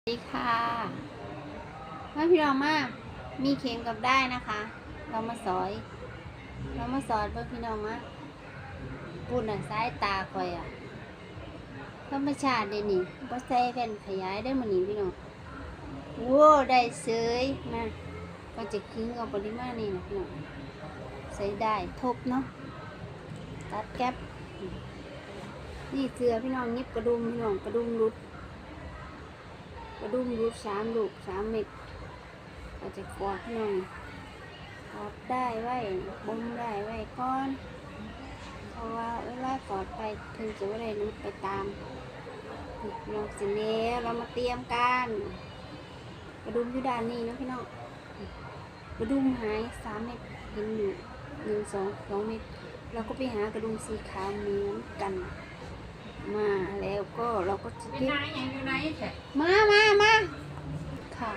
สวัสดีค่ะมาพี่น้องมามีเข็มกับได้นะคะ เรามาสอย เรามาสอนเพื่อพี่น้องมาปุ่นอะสายตาคอยอะธรรมชาติเดยวนี่บ่ใส่แว่นขยายได้มันนี่พี่น้องโว้ได้เสยนะก็จะคึ้งเอาปริมาณนี้นะพี่น้องใส่ได้ทบเนาะตัดแก๊ปนี่เสือพี่น้องยิบกระดุมพี่น้องกระดุมรุด กระดุมรูดสามลูกสามเม็ดก็จะกอดหน่อยกอดได้ไว้บ่มได้ไว้ก่อน เพราะว่าเวลากอดไปถึงจะไม่ได้ลุกไปตามน้องสิเนี้เรามาเตรียมกันกระดุมอยู่ด้านนี้เนะพี่น้องกระดุมหายสามเม็ดเห็นอยู่หนึ่งสองสองเม็ดเราก็ไปหากระดุมสีขาวเหมือนกัน มาแล้วก็ ก็จะเป็นเก็บนายยังอยู่ไหนแฉะมามามาค่ะ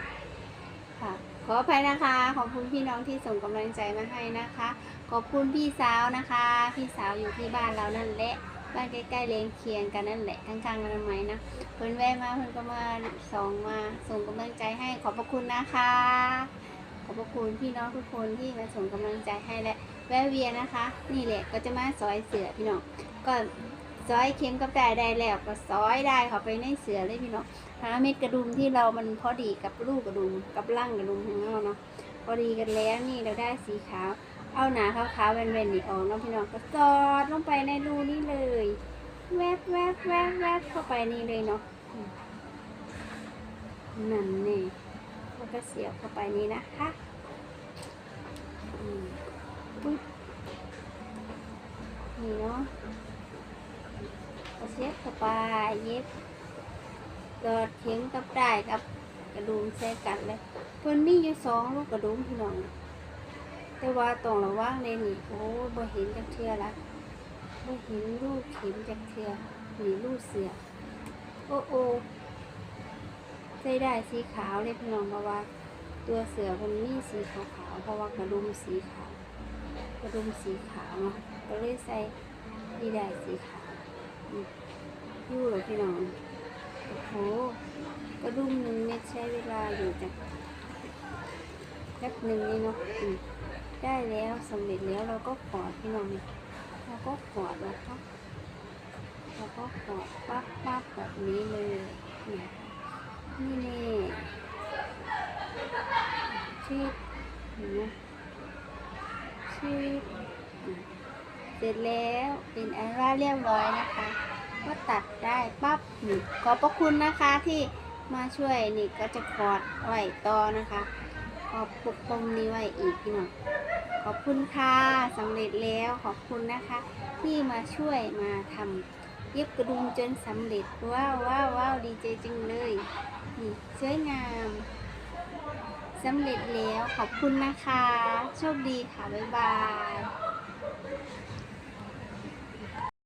ค่ะ ขออภัยนะคะ ขอบคุณพี่น้องที่ส่งกำลังใจมาให้นะคะ ขอบคุณพี่สาวนะคะ พี่สาวอยู่ที่บ้านเรานั่นแหละ บ้านใกล้ๆเลงเคียงกันนั่นแหละข้างๆกันไหมนะ เพิ่นแวะมาเพิ่นก็มาส่งมาส่งกำลังใจให้ ขอบพระคุณนะคะ ขอบพระคุณพี่น้องทุกคนที่มาส่งกำลังใจให้และแวะเวียนนะคะ นี่แหละก็จะมาซอยเสือพี่น้องก็ ซอยเข็มกับได้ได้แล้วก็ซอยได้เข้าไปในเสือเลยพี่น้องหาเม็ดกระดุมที่เรามันพอดีกับลูกกระดุมกับร่างกระดุมของเราเนาะพอดีกันแล้วนี่เราได้สีขาว เอาหนาขาวๆเวนๆนี่ออกเนาะพี่น้องก็สอดลงไปในรูนี้เลย แวบแวบแวบแวบเข้าไปนี่เลยเนาะนั่นนี่แล้วก็เสียบเข้าไปนี่นะคะ เสียบเข้าไปเย็บกอดเข็มกับได้กับกระดุมใส่กันเลยเพิ่นมีอยู่สองลูกกระดุมพี่น้อง แต่ว่าตรงระว่างเลยนี่โอ้บ่เห็นจักเทื่อละบ่เห็นลูกเข็มจักเทื่อนี่ลูกเสือโอ้โอ้ใส่ได้สีขาวเลยพี่น้องเพราะว่า ตัวเสือมันมีสีขาวขาวเพราะว่ากระดุมสีขาว กระดุมสีขาวเนาะก็เลยใส่ที่ได้สีขาว อยู่เหรอพี่น้อง โอ้โหกระดุมหนึ่งเม็ดใช้เวลาอยู่จากแป๊บหนึ่งนี่เนาะได้แล้วสำเร็จแล้วเราก็กอดพี่น้องเราก็กอดนะคะเราก็กอดปั๊บปั๊บแบบนี้เลยนี่นี่ชีดเห็นไหมชีดเสร็จแล้วเป็นอันว่าเรียบร้อยนะคะ ก็ตัดได้ปั๊บนี่ขอบพระคุณนะคะที่มาช่วยนี่ก็จะกอดไว้ต่อนะคะขอบปกป้องนี้ไว้อีกพี่น้องขอบคุณค่ะสำเร็จแล้วขอบคุณนะคะ ที่มาช่วยมาทำเย็บกระดุมจนสำเร็จว้าวว้าวว้าวดีใจจังเลยนี่สวยงามสำเร็จแล้วขอบคุณนะคะ โชคดีค่ะ บ๊ายบาย